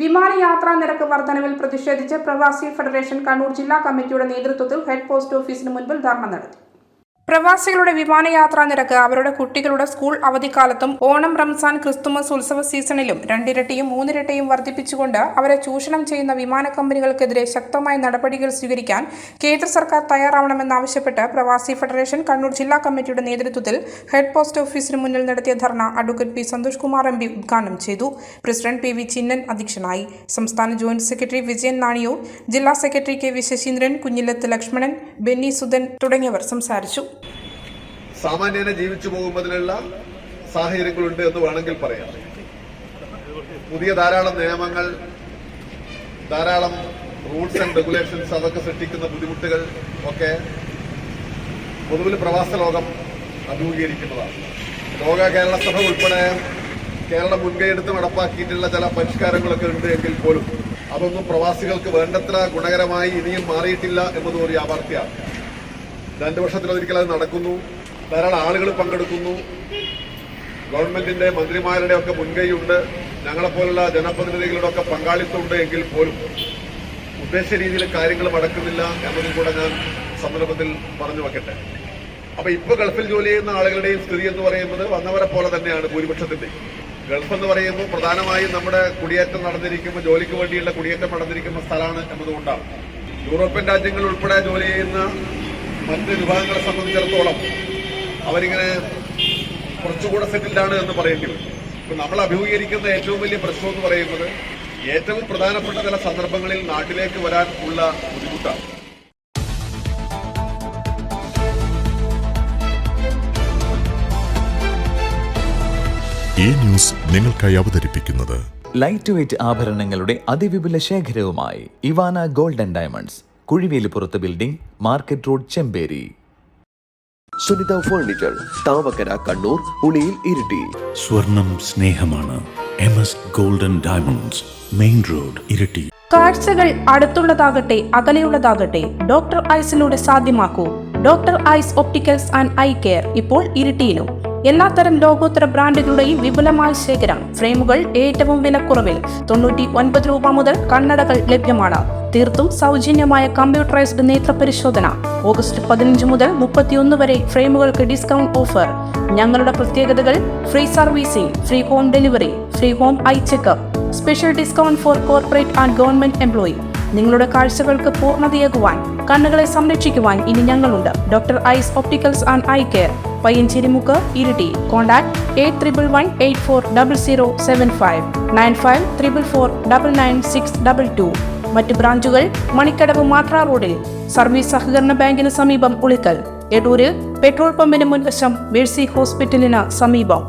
വിമാനയാത്രാ നിരക്ക് വർധനവിൽ പ്രതിഷേധിച്ച് പ്രവാസി ഫെഡറേഷൻ കണ്ണൂർ ജില്ലാ കമ്മിറ്റിയുടെ നേതൃത്വത്തിൽ ഹെഡ് പോസ്റ്റ് ഓഫീസിന് മുൻപിൽ ധർണ നടത്തി. പ്രവാസികളുടെ വിമാനയാത്രാ നിരക്ക് അവരുടെ കുട്ടികളുടെ സ്കൂൾ അവധിക്കാലത്തും ഓണം റംസാൻ ക്രിസ്തുമസ് ഉത്സവ സീസണിലും രണ്ടിരട്ടിയും മൂന്നിരട്ടിയും വർദ്ധിപ്പിച്ചുകൊണ്ട് അവരെ ചൂഷണം ചെയ്യുന്ന വിമാന കമ്പനികൾക്കെതിരെ ശക്തമായ നടപടികൾ സ്വീകരിക്കാൻ കേന്ദ്ര സർക്കാർ തയ്യാറാവണമെന്നാവശ്യപ്പെട്ട് പ്രവാസി ഫെഡറേഷൻ കണ്ണൂർ ജില്ലാ കമ്മിറ്റിയുടെ നേതൃത്വത്തിൽ ഹെഡ് പോസ്റ്റ് ഓഫീസിന് മുന്നിൽ നടത്തിയ dharna advocate P Santhosh Kumar M P ഉദ്ഘാടനം ചെയ്തു. പ്രസിഡന്റ് പി വി ചിന്നൻ അധ്യക്ഷനായി. സംസ്ഥാന ജോയിന്റ് സെക്രട്ടറി വിജയൻ നാണിയോ ജില്ലാ secretary K V Sasheendran Kunhilath Lakshmanan Benny Sudhan തുടങ്ങിയവർ സംസാരിച്ചു. സാമാന്യനെ ജീവിച്ചു പോകുന്നതിനുള്ള സാഹചര്യങ്ങളുണ്ട് എന്ന് വേണമെങ്കിൽ പറയാം. പുതിയ ധാരാളം നിയമങ്ങൾ ധാരാളം റൂൾസ് ആൻഡ് റെഗുലേഷൻസ് അതൊക്കെ സൃഷ്ടിക്കുന്ന ബുദ്ധിമുട്ടുകൾ ഒക്കെ പൊതുവിൽ പ്രവാസ ലോകം അഭിമുഖീകരിക്കുന്നതാണ്. ലോക കേരള സഭ ഉൾപ്പെടെ കേരളം മുൻകൈയെടുത്ത് നടപ്പാക്കിയിട്ടുള്ള ചില പരിഷ്കാരങ്ങളൊക്കെ ഉണ്ട് എങ്കിൽ പോലും അതൊന്നും പ്രവാസികൾക്ക് വേണ്ടത്ര ഗുണകരമായി ഇനിയും മാറിയിട്ടില്ല എന്നത് ഒരു യാഥാർത്ഥ്യമാണ്. രണ്ടു വർഷത്തിലൊരിക്കൽ അത് നടക്കുന്നു. ധാരാളം ആളുകൾ പങ്കെടുക്കുന്നു. ഗവൺമെന്റിന്റെ മന്ത്രിമാരുടെ ഒക്കെ മുൻകൈയുണ്ട്. ഞങ്ങളെപ്പോലുള്ള ജനപ്രതിനിധികളുടെ ഒക്കെ പങ്കാളിത്തമുണ്ട് എങ്കിൽ പോലും ഉദ്ദേശ രീതിയിൽ കാര്യങ്ങൾ നടക്കുന്നില്ല എന്നതും കൂടെ ഞാൻ സന്ദർഭത്തിൽ പറഞ്ഞു വെക്കട്ടെ. അപ്പൊ ഇപ്പൊ ഗൾഫിൽ ജോലി ചെയ്യുന്ന ആളുകളുടെയും സ്ഥിതി എന്ന് പറയുന്നത് വന്നവരെ പോലെ തന്നെയാണ് ഭൂരിപക്ഷത്തിന്റെ. ഗൾഫ് എന്ന് പറയുമ്പോൾ പ്രധാനമായും നമ്മുടെ കുടിയേറ്റം നടന്നിരിക്കുമ്പോൾ ജോലിക്ക് വേണ്ടിയുള്ള കുടിയേറ്റം നടന്നിരിക്കുന്ന സ്ഥലമാണ് എന്നതുകൊണ്ടാണ്. യൂറോപ്യൻ രാജ്യങ്ങൾ ഉൾപ്പെടെ ജോലി ചെയ്യുന്ന മറ്റ് വിഭാഗങ്ങളെ സംബന്ധിച്ചിടത്തോളം അവരിങ്ങനെ കുറച്ചുകൂടെ സെറ്റിൽഡാണ് എന്ന് പറയേണ്ടി വരും ഇപ്പൊ നമ്മൾ അഭിമുഖീകരിക്കുന്ന ഏറ്റവും വലിയ പ്രശ്നം എന്ന് പറയുന്നത് ഏറ്റവും പ്രധാനപ്പെട്ട ചില സന്ദർഭങ്ങളിൽ നാട്ടിലേക്ക് വരാൻ ഉള്ള ബുദ്ധിമുട്ടാണ്. ഈ ന്യൂസ് നിങ്ങൾക്കായി അവതരിപ്പിക്കുന്നത് ലൈറ്റ് വെയ്റ്റ് ആഭരണങ്ങളുടെ അതിവിപുല ശേഖരവുമായി Ivana golden diamonds കുഴിവേലിപ്പുറത്ത് building market road Chemperi Sunitha furniture Thavakkara Kannur Uliyil Iritty. സ്വർണം സ്നേഹമാണ്. M S golden diamonds main road Iritty. കാഴ്ചകൾ അടുത്തുള്ളതാകട്ടെ അകലെയുള്ളതാകട്ടെ ഡോക്ടർ ഐസിലൂടെ സാധ്യമാക്കൂ. Doctor eyes opticals and eye care ഇപ്പോൾ ഇരിട്ടിയിലും. എല്ലാത്തരം ലോകോത്തര ബ്രാൻഡുകളുടെയും വിപുലമായ ശേഖരം ഫ്രെയിമുകൾ ഏറ്റവും വിലക്കുറവിൽ. തൊണ്ണൂറ്റി ഒൻപത് രൂപ മുതൽ കണ്ണടകൾ ലഭ്യമാണ്. തീർത്തും സൗജന്യമായ കമ്പ്യൂട്ടറൈസ്ഡ് നേത്ര പരിശോധന ഓഗസ്റ്റ് പതിനഞ്ച് മുതൽ മുപ്പത്തിയൊന്ന് വരെ ഫ്രെയിമുകൾക്ക് ഡിസ്കൗണ്ട് ഓഫർ. ഞങ്ങളുടെ പ്രത്യേകതകൾ free servicing free home delivery free home eye checkup special discount for corporate and government employee. നിങ്ങളുടെ കാഴ്ചകൾക്ക് പൂർണതയേകുവാൻ കണ്ണുകളെ സംരക്ഷിക്കുവാൻ ഇനി ഞങ്ങളുണ്ട്. Doctor eyes opticals and eye care. Payyancherimukku Iritty. Contact eight triple one eight four double zero seven five nine five triple four double nine six double two. മറ്റ് ബ്രാഞ്ചുകൾ മണിക്കടവ് മാത്ര റോഡിൽ സർവീസ് സഹകരണ ബാങ്കിന് സമീപം ഉളിക്കൽ എടൂരിൽ പെട്രോൾ പമ്പിന് മുൻവശം മേഴ്സി ഹോസ്പിറ്റലിന് സമീപം.